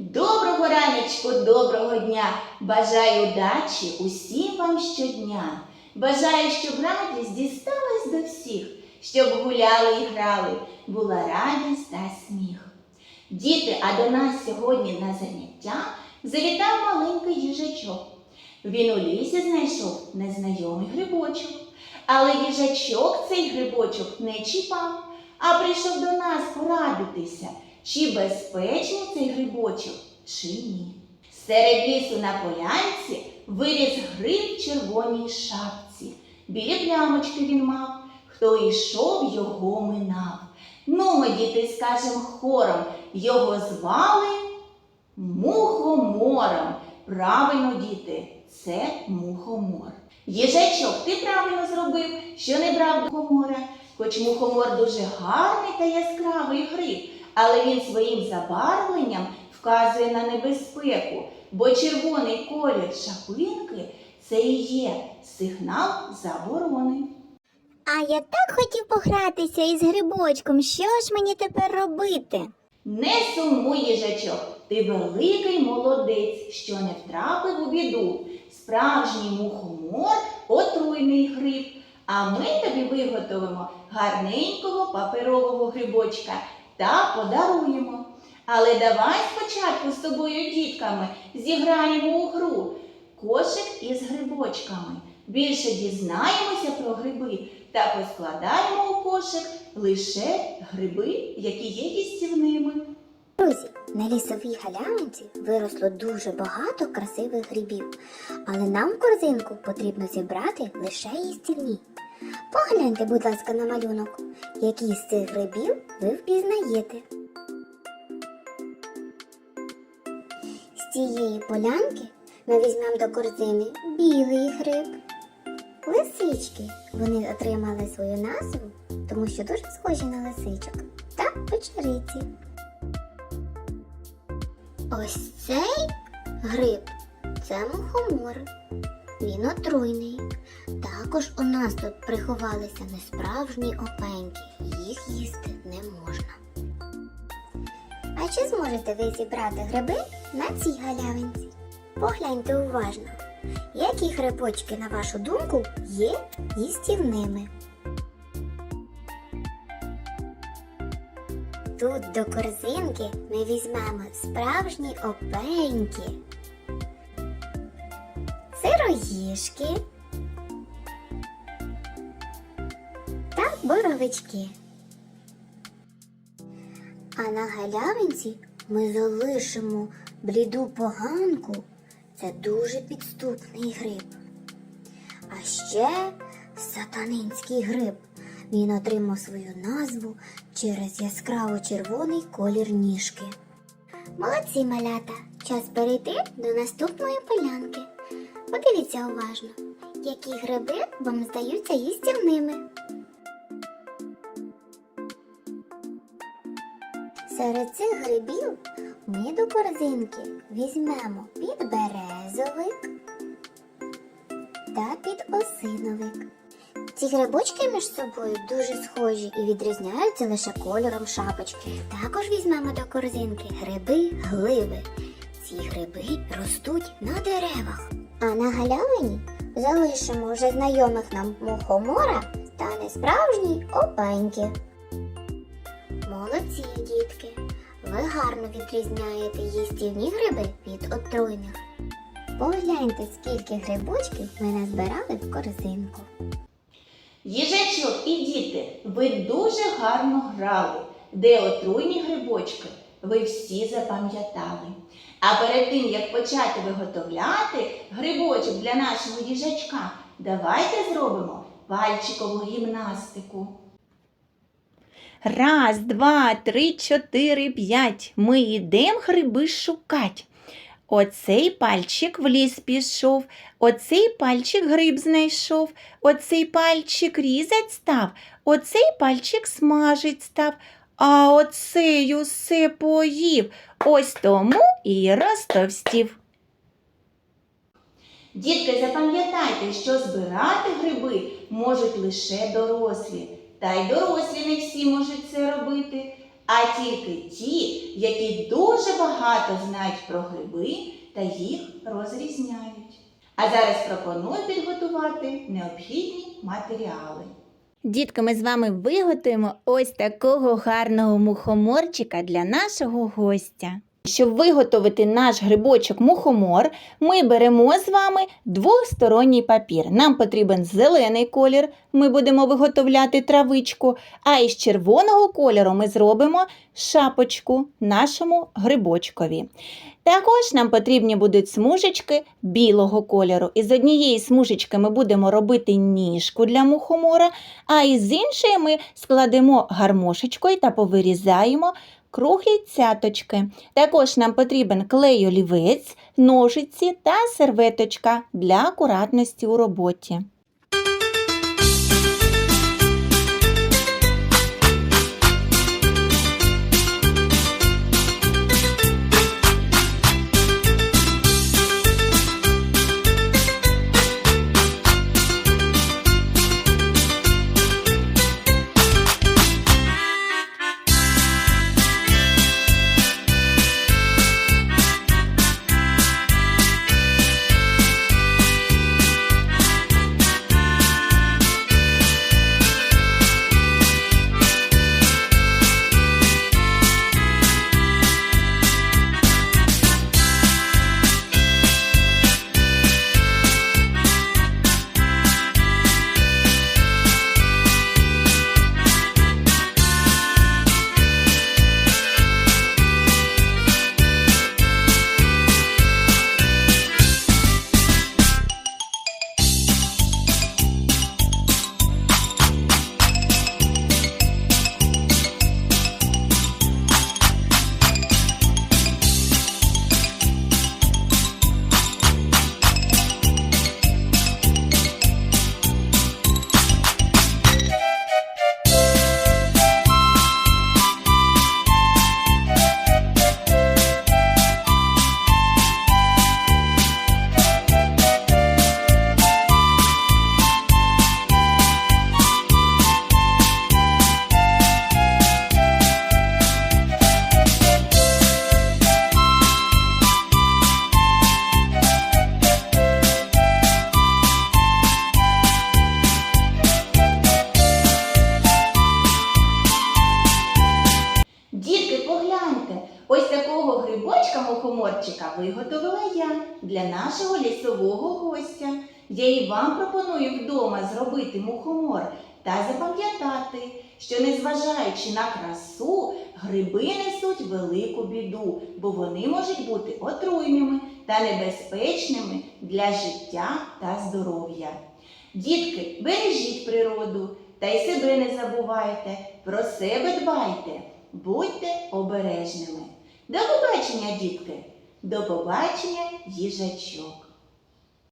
Доброго ранечку, доброго дня! Бажаю удачі усім вам щодня. Бажаю, щоб радість дісталась до всіх, щоб гуляли і грали, була радість та сміх. Діти, а до нас сьогодні на заняття завітав маленький їжачок. Він у лісі знайшов незнайомий грибочок, але їжачок цей грибочок не чіпав, а прийшов до нас порадитися, чи безпечний цей грибочок, чи ні. Серед лісу на полянці виріс гриб червоній шапці. Білі плямочки він мав, хто йшов, його минав. Ну, ми, діти, скажем хором, його звали мухомором. Правильно, діти, це мухомор. Їжачок, ти правильно зробив, що не брав до мухомора, хоч мухомор дуже гарний та яскравий гриб, але він своїм забарвленням вказує на небезпеку, бо червоний колір шапинки це і є сигнал заборони. А я так хотів погратися із грибочком. Що ж мені тепер робити? Не сумуй, їжачок, ти великий молодець, що не втрапив у біду. Справжній мухомор отруйний гриб. А ми тобі виготовимо гарненького паперового грибочка та подаруємо. Але давай спочатку з тобою, дітками, зіграємо у гру кошик із грибочками. Більше дізнаємося про гриби та поскладаємо у кошик лише гриби, які є їстівними. Друзі, на лісовій галявинці виросло дуже багато красивих грибів, але нам в корзинку потрібно зібрати лише їстівні. Погляньте, будь ласка, на малюнок, які з цих грибів ви впізнаєте. З цієї полянки ми візьмемо до корзини білий гриб. Лисички. Вони отримали свою назву, тому що дуже схожі на лисичок. Та печериці. Ось цей гриб це мухомор. Він отруйний. Також у нас тут приховалися несправжні опеньки. Їх їсти не можна. А чи зможете ви зібрати гриби на цій галявинці? Погляньте уважно, які грибочки, на вашу думку, є їстівними. Тут до корзинки ми візьмемо справжні опеньки, сироїшки та боровички. А на галявинці ми залишимо бліду поганку. Це дуже підступний гриб. А ще сатанинський гриб. Він отримав свою назву через яскраво червоний колір ніжки. Молодці малята! Час перейти до наступної полянки. Подивіться уважно, які гриби вам здаються їстівними. Серед цих грибів ми до корзинки візьмемо підберезовик та підосиновик. Ці грибочки між собою дуже схожі і відрізняються лише кольором шапочки. Також візьмемо до корзинки гриби гливи. Ці гриби ростуть на деревах. А на галявині залишимо вже знайомих нам мухомора та несправжні опеньки. Молодці, дітки! Ви гарно відрізняєте їстівні гриби від отруйних. Погляньте, скільки грибочків ми назбирали в корзинку. Їжачок і діти, ви дуже гарно грали. Де отруйні грибочки, ви всі запам'ятали. А перед тим, як почати виготовляти грибочок для нашого їжачка, давайте зробимо пальчикову гімнастику. Раз, два, три, чотири, п'ять. Ми йдемо гриби шукать. Оцей пальчик в ліс пішов, оцей пальчик гриб знайшов, оцей пальчик різать став, оцей пальчик смажить став, а оцей усе поїв. Ось тому і розтовстів. Дітки, запам'ятайте, що збирати гриби можуть лише дорослі. Та й дорослі не всі можуть це робити. А тільки ті, які дуже багато знають про гриби та їх розрізняють. А зараз пропоную підготувати необхідні матеріали. Дітки, ми з вами виготуємо ось такого гарного мухоморчика для нашого гостя. Щоб виготовити наш грибочок мухомор, ми беремо з вами двосторонній папір. Нам потрібен зелений колір, ми будемо виготовляти травичку, а із червоного кольору ми зробимо шапочку нашому грибочкові. Також нам потрібні будуть смужечки білого кольору. Із однієї смужечки ми будемо робити ніжку для мухомора, а із іншої ми складемо гармошечкою та повирізаємо круглі цяточки. Також нам потрібен клей олівець, ножиці та серветочка для акуратності у роботі. Для нашого лісового гостя. Я і вам пропоную вдома зробити мухомор та запам'ятати, що незважаючи на красу, гриби несуть велику біду, бо вони можуть бути отруйними та небезпечними для життя та здоров'я. Дітки, бережіть природу та й себе не забувайте, про себе дбайте. Будьте обережними. До побачення, дітки! До побачення, їжачок!